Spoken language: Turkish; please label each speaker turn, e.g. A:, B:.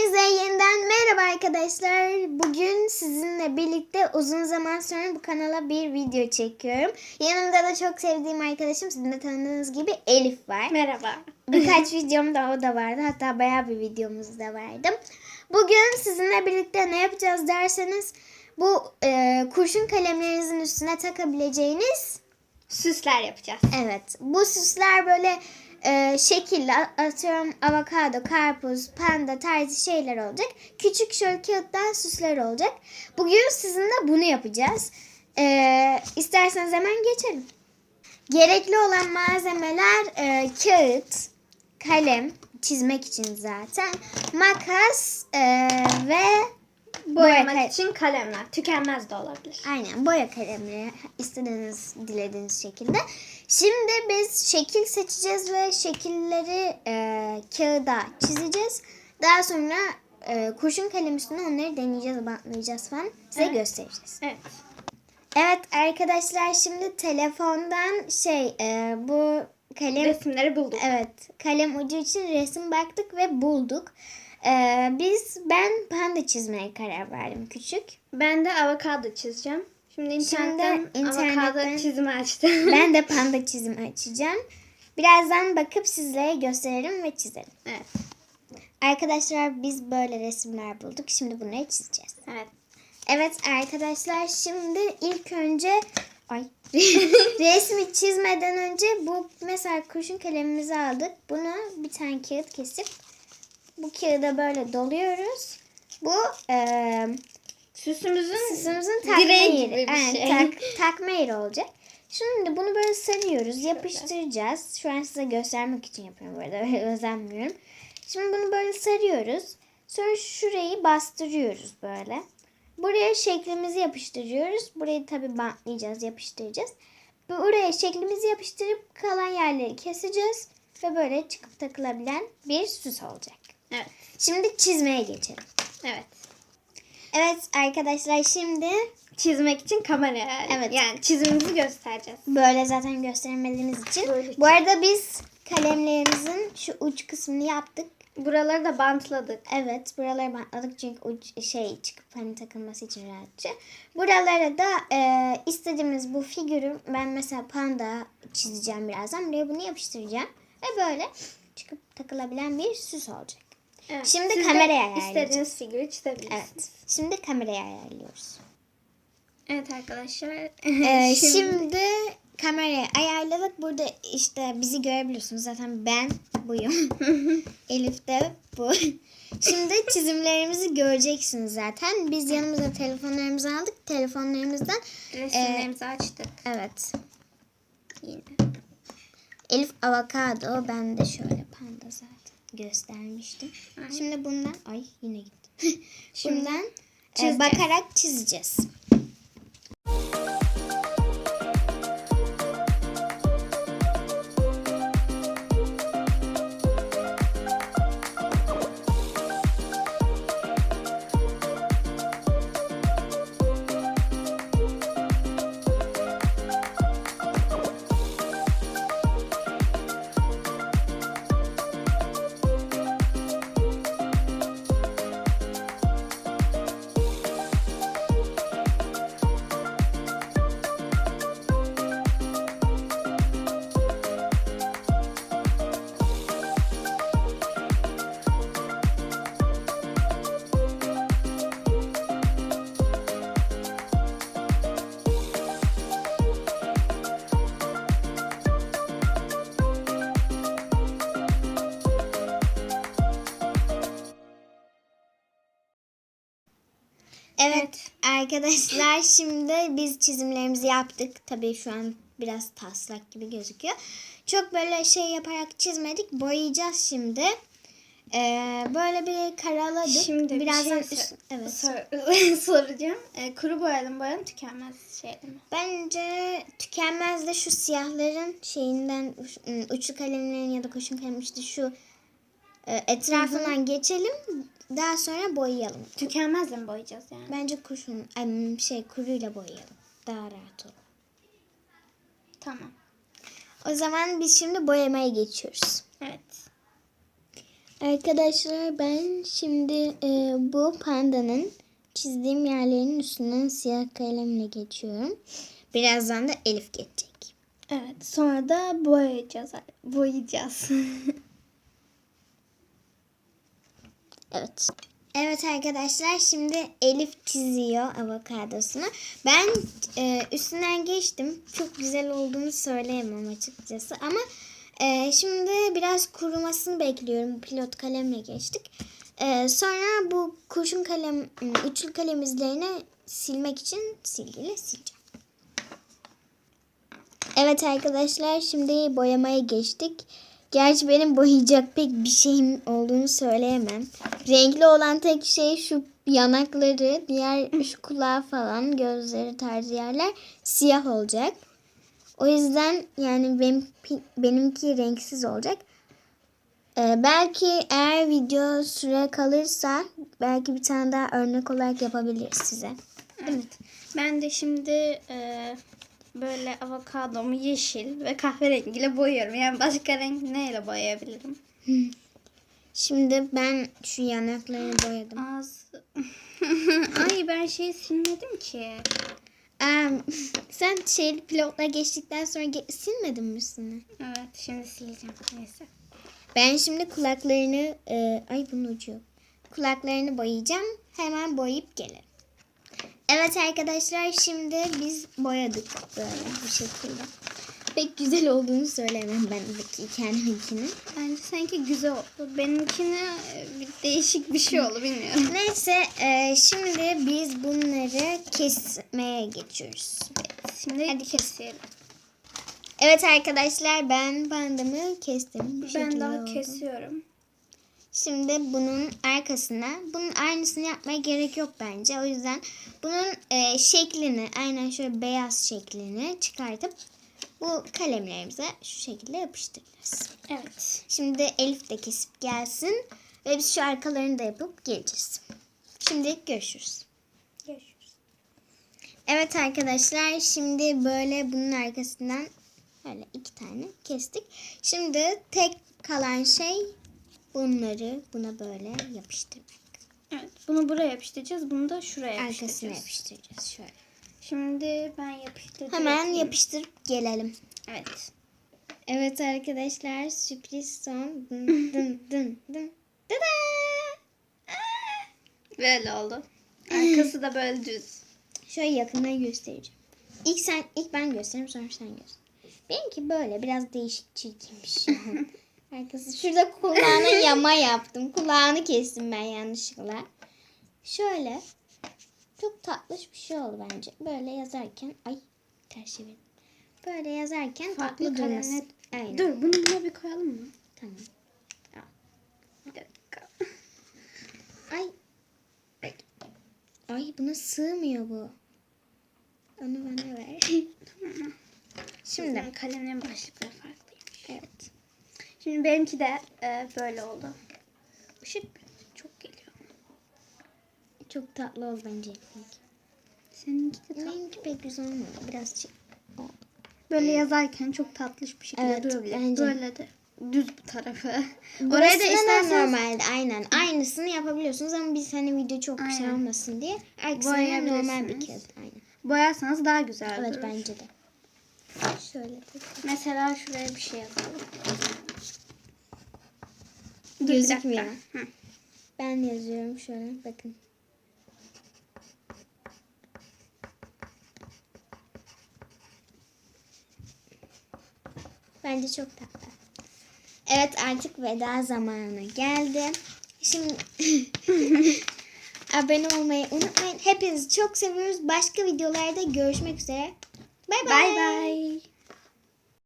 A: Size yeniden merhaba arkadaşlar. Bugün sizinle birlikte uzun zaman sonra bu kanala bir video çekiyorum. Yanımda da çok sevdiğim arkadaşım sizin de tanıdığınız gibi Elif var.
B: Merhaba.
A: Birkaç videom da o da vardı. Hatta bayağı bir videomuz da vardı. Bugün sizinle birlikte ne yapacağız derseniz bu e, kurşun kalemlerinizin üstüne takabileceğiniz
B: Süsler yapacağız.
A: Evet. Bu süsler böyle e, şekilli atıyorum avokado, karpuz, panda tarzı şeyler olacak. Küçük şöyle kağıttan süsler olacak. Bugün sizinle bunu yapacağız. E, isterseniz hemen geçelim. Gerekli olan malzemeler e, kağıt, kalem çizmek için zaten, makas e, ve boya
B: Boyamak için kalemler. Tükenmez de olabilir.
A: Aynen boya kalemleri istediğiniz dilediğiniz şekilde. Şimdi biz şekil seçeceğiz ve şekilleri e, kağıda çizeceğiz. Daha sonra e, kurşun kalem üstüne onları deneyeceğiz, bantlayacağız falan. Size
B: Evet.
A: göstereceğiz.
B: Evet.
A: Evet arkadaşlar şimdi telefondan şey e, bu kalem
B: Resimleri bulduk.
A: evet kalem ucu için resim baktık ve bulduk. E, biz ben panda çizmeye karar verdim küçük.
B: Ben de avokado çizeceğim. Şimdi internetten,
A: internetten-
B: avokado çizimi açtım.
A: Ben de panda çizim açacağım. Birazdan bakıp sizlere gösterelim ve çizelim.
B: evet.
A: Arkadaşlar biz böyle resimler bulduk. Şimdi bunları çizeceğiz.
B: Evet.
A: Evet arkadaşlar şimdi ilk önce ay resmi çizmeden önce bu mesela kurşun kalemimizi aldık. Bunu bir tane kağıt kesip bu kağıda böyle doluyoruz. Bu eee
B: Süsümüzün
A: Süsümüzün takma
B: direği
A: yeri.
B: gibi bir
A: Aynen,
B: şey.
A: tak- takma yeri olacak. Şimdi bunu böyle sarıyoruz, yapıştıracağız. Şu an size göstermek için yapıyorum bu arada. Öyle özenmiyorum. Şimdi bunu böyle sarıyoruz. Sonra şurayı bastırıyoruz böyle. Buraya şeklimizi yapıştırıyoruz. Burayı tabii bantlayacağız, yapıştıracağız. Buraya şeklimizi yapıştırıp kalan yerleri keseceğiz. Ve böyle çıkıp takılabilen bir süs olacak.
B: Evet.
A: Şimdi çizmeye geçelim.
B: Evet.
A: Evet arkadaşlar şimdi
B: Çizmek için kamera.
A: Evet.
B: Yani çizimimizi göstereceğiz.
A: Böyle zaten göstermediğimiz için.
B: Böyle
A: Bu arada biz kalemlerimizin şu uç kısmını yaptık.
B: Buraları da bantladık.
A: Evet buraları bantladık çünkü uç şey çıkıp hani takılması için rahatça. Buralara da e, istediğimiz bu figürü ben mesela panda çizeceğim birazdan. Buraya bunu yapıştıracağım. Ve böyle çıkıp takılabilen bir süs olacak.
B: Evet.
A: Şimdi
B: Siz
A: kameraya ayarlayacağız.
B: istediğiniz figürü çizebilirsiniz.
A: Evet. Şimdi kamerayı ayarlıyoruz.
B: Evet arkadaşlar.
A: Ee, şimdi kamerayı ayarladık. Burada işte bizi görebiliyorsunuz. Zaten ben buyum. Elif de bu. Şimdi çizimlerimizi göreceksiniz zaten. Biz yanımıza telefonlarımızı aldık. Telefonlarımızdan
B: resimlerimizi açtık.
A: evet.
B: Yine.
A: Elif avokado. Ben de şöyle panda zaten göstermiştim.
B: Aynen.
A: Şimdi bundan ay yine gitti. Bundan e, bakarak çizeceğiz. Evet arkadaşlar şimdi biz çizimlerimizi yaptık. Tabii şu an biraz taslak gibi gözüküyor. Çok böyle şey yaparak çizmedik. Boyayacağız şimdi. Ee, böyle bir karaladık.
B: Şimdi
A: birazdan
B: bir şey
A: üst- evet.
B: sor- soracağım. E, kuru boyalı boyanın tükenmez şey mi?
A: Bence tükenmez de şu siyahların şeyinden ıı, uçlu kalemlerin ya da kurşun kalem işte şu e, etrafından geçelim. Daha sonra boyayalım.
B: Tükenmezle mi boyayacağız yani?
A: Bence kurşun şey kuruyla boyayalım. Daha rahat olur.
B: Tamam.
A: O zaman biz şimdi boyamaya geçiyoruz.
B: Evet.
A: Arkadaşlar ben şimdi e, bu pandanın çizdiğim yerlerin üstünden siyah kalemle geçiyorum. Birazdan da Elif geçecek.
B: Evet. Sonra da boyayacağız. Boyayacağız.
A: Evet. Evet arkadaşlar şimdi Elif çiziyor avokadosunu. Ben e, üstünden geçtim. Çok güzel olduğunu söyleyemem açıkçası ama e, şimdi biraz kurumasını bekliyorum. Pilot kalemle geçtik. E, sonra bu kurşun kalem, uçlu kalem izlerini silmek için silgiyle sileceğim. Evet arkadaşlar şimdi boyamaya geçtik. Gerçi benim boyayacak pek bir şeyim olduğunu söyleyemem. Renkli olan tek şey şu yanakları, diğer şu kulağı falan, gözleri tarzı yerler siyah olacak. O yüzden yani benim benimki renksiz olacak. Ee, belki eğer video süre kalırsa belki bir tane daha örnek olarak yapabiliriz size.
B: evet. Ben de şimdi e, böyle avokadomu yeşil ve kahverengiyle boyuyorum. Yani başka renk neyle boyayabilirim?
A: Şimdi ben şu yanaklarını boyadım.
B: Az. Ay ben şey silmedim ki.
A: Em, sen şey pilotla geçtikten sonra ge- silmedin mi üstünü?
B: Evet şimdi sileceğim. Neyse.
A: Ben şimdi kulaklarını e, ay bunun ucu yok. Kulaklarını boyayacağım. Hemen boyayıp gelelim. Evet arkadaşlar şimdi biz boyadık böyle bu şekilde. Pek güzel olduğunu söylemem ben kendiminkini.
B: Bence sanki güzel oldu. Benimkine e, bir değişik bir şey oldu bilmiyorum.
A: Neyse e, şimdi biz bunları kesmeye geçiyoruz.
B: Şimdi Hadi keselim.
A: Evet arkadaşlar ben bandımı kestim. Bu
B: Ben daha
A: oldu.
B: kesiyorum.
A: Şimdi bunun arkasına bunun aynısını yapmaya gerek yok bence. O yüzden bunun e, şeklini aynen şöyle beyaz şeklini çıkartıp bu kalemlerimize şu şekilde yapıştırırız.
B: Evet.
A: Şimdi Elif de kesip gelsin ve biz şu arkalarını da yapıp geleceğiz. Şimdi görüşürüz.
B: Görüşürüz.
A: Evet arkadaşlar şimdi böyle bunun arkasından böyle iki tane kestik. Şimdi tek kalan şey bunları buna böyle yapıştırmak.
B: Evet. Bunu buraya yapıştıracağız. Bunu da şuraya
A: Arkasına
B: yapıştıracağız.
A: yapıştıracağız şöyle.
B: Şimdi ben yapıştırdım.
A: Hemen yapıştırıp gelelim.
B: Evet.
A: Evet arkadaşlar sürpriz son. Dın dın dın dın. Tada!
B: Böyle oldu. Arkası da böyle düz.
A: Şöyle yakından göstereceğim. İlk sen ilk ben göstereyim sonra sen göster. Benimki böyle biraz değişik çirkinmiş. Arkası şurada kulağına yama yaptım. Kulağını kestim ben yanlışlıkla. Şöyle çok tatlış bir şey oldu bence. Böyle yazarken ay ters çevirdim. Böyle yazarken
B: Farklı
A: tatlı durması.
B: kalemler-
A: Aynen.
B: Dur bunu buna bir koyalım mı?
A: Tamam.
B: Bir dakika.
A: Ay. Ay. Ay buna sığmıyor bu. Onu bana ver. Şimdi.
B: Şimdi kalemlerin başlıkları farklıymış. Şimdi benimki de e, böyle oldu. Işık çok geliyor.
A: Çok tatlı oldu bence.
B: Seninki de tam
A: Benimki pek güzel olmadı. Biraz çi-
B: böyle yazarken çok tatlış bir şekilde
A: Evet,
B: durabilir.
A: bence.
B: Böyle de düz bu tarafı. Oraya da isterseniz
A: normalde aynen. Aynısını yapabiliyorsunuz ama biz hani video çok şey
B: Aynen.
A: olmasın diye arkasına normal bir
B: Boyayabilirsiniz.
A: kağıt. Aynen.
B: boyarsanız daha güzel
A: Evet
B: durur.
A: bence de. Şöyle de.
B: Mesela şuraya bir şey yazalım. Dur,
A: Gözükmüyor. Ben yazıyorum şöyle bakın. Bence çok tatlı. Evet artık veda zamanı geldi. Şimdi abone olmayı unutmayın. Hepinizi çok seviyoruz. Başka videolarda görüşmek üzere. Bay bay.